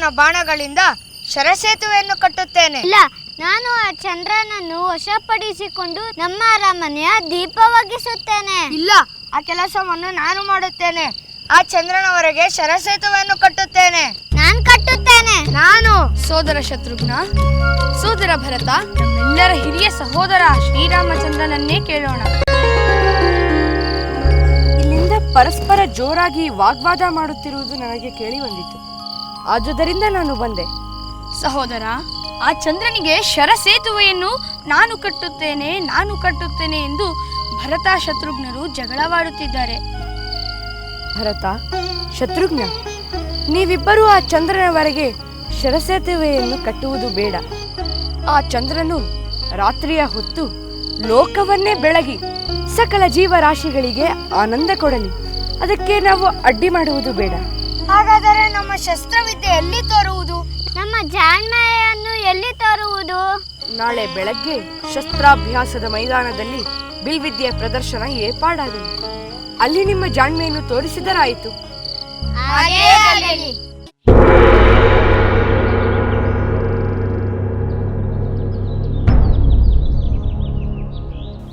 ಚಂದ್ರನ ಬಾಣಗಳಿಂದ ಶರಸೇತುವೆಯನ್ನು ಕಟ್ಟುತ್ತೇನೆ. ಇಲ್ಲ ನಾನು ಆ ಚಂದ್ರನನ್ನು ವಶಪಡಿಸಿಕೊಂಡು ನಮ್ಮ ಅರಮನೆಯ ದೀಪವಾಗಿಸುತ್ತೇನೆ ಇಲ್ಲ ಆ ಕೆಲಸವನ್ನು ನಾನು ಮಾಡುತ್ತೇನೆ. ಆ ಚಂದ್ರನವರೆಗೆ ಶರಸೇತುವೆಯನ್ನು ಕಟ್ಟುತ್ತೇನೆ. ನಾನು ಕಟ್ಟುತ್ತೇನೆ. ನಾನು ಸೋದರ ಶತ್ರುಘ್ನ ಸೋದರ ಭರತ ನಮ್ಮೆಲ್ಲರ ಹಿರಿಯ ಸಹೋದರ ಶ್ರೀರಾಮಚಂದ್ರನನ್ನೇ ಕೇಳೋಣ. ಇಲ್ಲಿಂದ ಪರಸ್ಪರ ಜೋರಾಗಿ ವಾಗ್ವಾದ ಮಾಡುತ್ತಿರುವುದು ನನಗೆ ಕೇಳಿ ಬಂದಿತು ಆದುದರಿಂದ ನಾನು ಬಂದೆ. ಸಹೋದರ ಆ ಚಂದ್ರನಿಗೆ ಶರಸೇತುವೆಯನ್ನು ನಾನು ಕಟ್ಟುತ್ತೇನೆ ನಾನು ಕಟ್ಟುತ್ತೇನೆ ಎಂದು ಭರತ ಶತ್ರುಘ್ನರು ಜಗಳವಾಡುತ್ತಿದ್ದಾರೆ. ಭರತ ಶತ್ರುಘ್ನ ನೀವಿಬ್ಬರೂ ಆ ಚಂದ್ರನವರೆಗೆ ಶರಸೇತುವೆಯನ್ನು ಕಟ್ಟುವುದು ಬೇಡ. ಆ ಚಂದ್ರನು ರಾತ್ರಿಯ ಹೊತ್ತು ಲೋಕವನ್ನೇ ಬೆಳಗಿ ಸಕಲ ಜೀವರಾಶಿಗಳಿಗೆ ಆನಂದ ಕೊಡಲಿ. ಅದಕ್ಕೆ ನಾವು ಅಡ್ಡಿ ಮಾಡುವುದು ಬೇಡ. ಹಾಗಾದರೆ ನಮ್ಮ ಶಸ್ತ್ರವಿದ್ಯೆ ಎಲ್ಲಿ ತೋರುವುದು? ನಮ್ಮ ಜಾಣ್ಮೆಯನ್ನು ಎಲ್ಲಿ ತೋರುವುದು? ನಾಳೆ ಬೆಳಗ್ಗೆ ಶಸ್ತ್ರಾಭ್ಯಾಸದ ಮೈದಾನದಲ್ಲಿ ಬಿಲ್ವಿದ್ಯೆಯ ಪ್ರದರ್ಶನ ಏರ್ಪಾಡಾಗಲಿ. ಅಲ್ಲಿ ನಿಮ್ಮ ಜಾಣ್ಮೆಯನ್ನು ತೋರಿಸಿದರಾಯಿತು.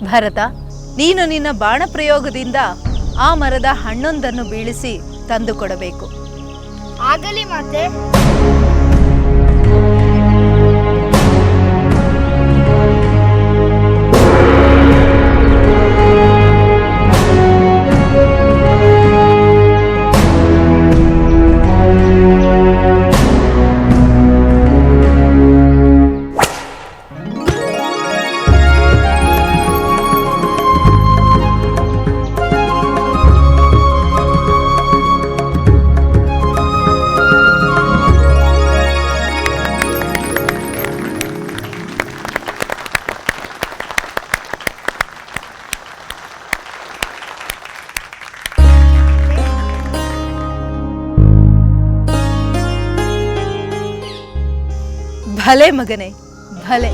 ಭರತ ನೀನು ನಿನ್ನ ಬಾಣ ಪ್ರಯೋಗದಿಂದ ಆ ಮರದ ಹಣ್ಣೊಂದನ್ನು ಬೀಳಿಸಿ ತಂದು ಕೊಡಬೇಕು ಆಗಲಿ ಮಾತೆ. ಭಲೆ ಮಗನೇ ಭಲೆ